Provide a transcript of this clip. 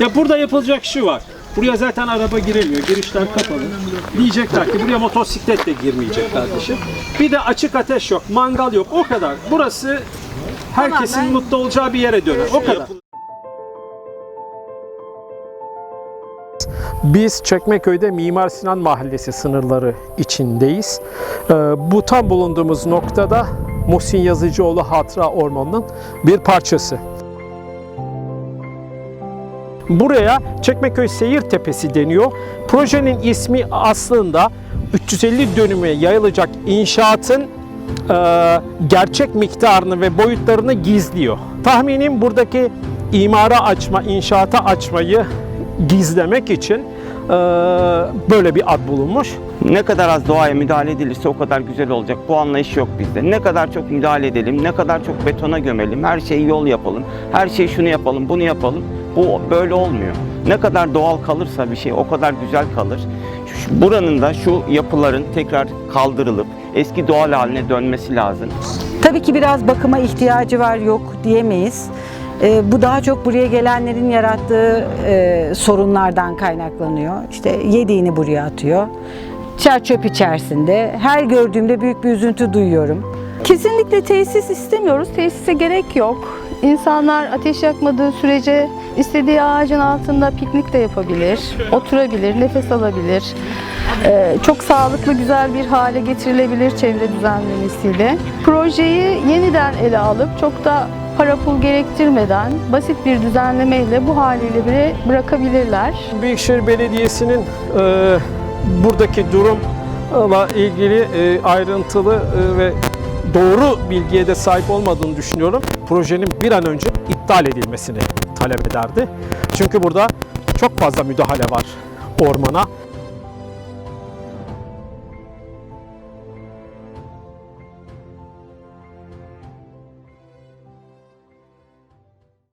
Ya burada yapılacak şu var. Buraya zaten araba giremiyor. Girişler kapalı. Diyecekler ki buraya motosiklet de girmeyecek kardeşim. Bir de açık ateş yok, mangal yok. O kadar. Burası herkesin mutlu olacağı bir yere döner. O kadar. Biz Çekmeköy'de Mimar Sinan Mahallesi sınırları içindeyiz. Ee, bu tam bulunduğumuz noktada Muhsin Yazıcıoğlu Hatıra Ormanı'nın bir parçası. Buraya Çekmeköy Seyir Tepesi deniyor. Projenin ismi aslında 350 dönüme yayılacak inşaatın e, gerçek miktarını ve boyutlarını gizliyor. Tahminim buradaki imara açma, inşaata açmayı gizlemek için e, böyle bir ad bulunmuş. Ne kadar az doğaya müdahale edilirse o kadar güzel olacak. Bu anlayış yok bizde. Ne kadar çok müdahale edelim, ne kadar çok betona gömelim, her şeyi yol yapalım, her şeyi şunu yapalım, bunu yapalım. Bu böyle olmuyor. Ne kadar doğal kalırsa bir şey o kadar güzel kalır. Buranın da şu yapıların tekrar kaldırılıp eski doğal haline dönmesi lazım. Tabii ki biraz bakıma ihtiyacı var yok diyemeyiz. Ee, bu daha çok buraya gelenlerin yarattığı e, sorunlardan kaynaklanıyor. İşte yediğini buraya atıyor. Çer çöp içerisinde. Her gördüğümde büyük bir üzüntü duyuyorum. Kesinlikle tesis istemiyoruz. Tesise gerek yok. İnsanlar ateş yakmadığı sürece istediği ağacın altında piknik de yapabilir, oturabilir, nefes alabilir. Ee, çok sağlıklı, güzel bir hale getirilebilir çevre düzenlemesiyle. Projeyi yeniden ele alıp çok da para pul gerektirmeden basit bir düzenlemeyle bu haliyle bile bırakabilirler. Büyükşehir Belediyesi'nin e, buradaki durumla ilgili e, ayrıntılı e, ve doğru bilgiye de sahip olmadığını düşünüyorum. Projenin bir an önce iptal edilmesini talep ederdi. Çünkü burada çok fazla müdahale var ormana.